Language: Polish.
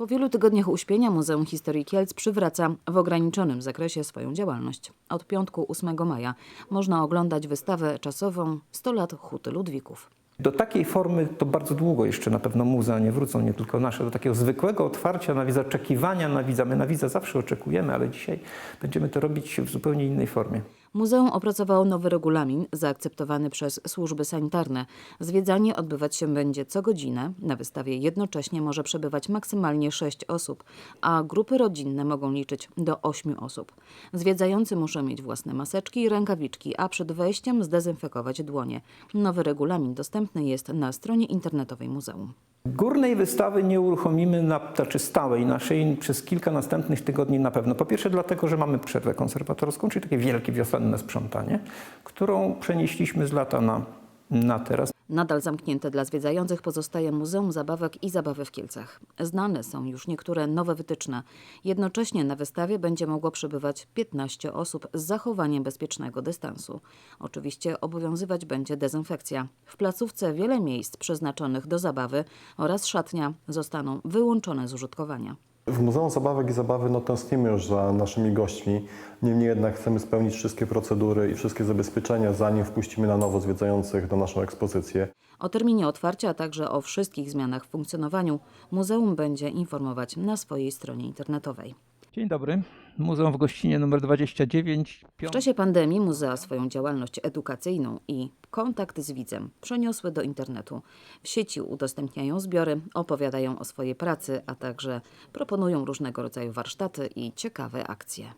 Po wielu tygodniach uśpienia Muzeum Historii Kielc przywraca w ograniczonym zakresie swoją działalność. Od piątku 8 maja można oglądać wystawę czasową 100 lat Huty Ludwików. Do takiej formy to bardzo długo jeszcze na pewno muzea nie wrócą, nie tylko nasze, do takiego zwykłego otwarcia na widza, oczekiwania na widza. My na widza zawsze oczekujemy, ale dzisiaj będziemy to robić w zupełnie innej formie. Muzeum opracowało nowy regulamin zaakceptowany przez służby sanitarne. Zwiedzanie odbywać się będzie co godzinę. Na wystawie jednocześnie może przebywać maksymalnie 6 osób, a grupy rodzinne mogą liczyć do 8 osób. Zwiedzający muszą mieć własne maseczki i rękawiczki, a przed wejściem zdezynfekować dłonie. Nowy regulamin dostępny jest na stronie internetowej muzeum. Górnej wystawy nie uruchomimy, na, znaczy stałej naszej, przez kilka następnych tygodni na pewno. Po pierwsze dlatego, że mamy przerwę konserwatorską, czyli takie wielkie wiosenne sprzątanie, którą przenieśliśmy z lata na, na teraz. Nadal zamknięte dla zwiedzających pozostaje Muzeum Zabawek i Zabawy w Kielcach. Znane są już niektóre nowe wytyczne. Jednocześnie na wystawie będzie mogło przebywać 15 osób z zachowaniem bezpiecznego dystansu. Oczywiście obowiązywać będzie dezynfekcja. W placówce wiele miejsc przeznaczonych do zabawy oraz szatnia zostaną wyłączone z użytkowania. W Muzeum Zabawek i Zabawy no, tęsknimy już za naszymi gośćmi. Niemniej jednak chcemy spełnić wszystkie procedury i wszystkie zabezpieczenia, zanim wpuścimy na nowo zwiedzających na naszą ekspozycję. O terminie otwarcia, a także o wszystkich zmianach w funkcjonowaniu muzeum będzie informować na swojej stronie internetowej. Dzień dobry, Muzeum w Gościnie numer 29. W czasie pandemii muzea swoją działalność edukacyjną i kontakt z widzem przeniosły do internetu. W sieci udostępniają zbiory, opowiadają o swojej pracy, a także proponują różnego rodzaju warsztaty i ciekawe akcje.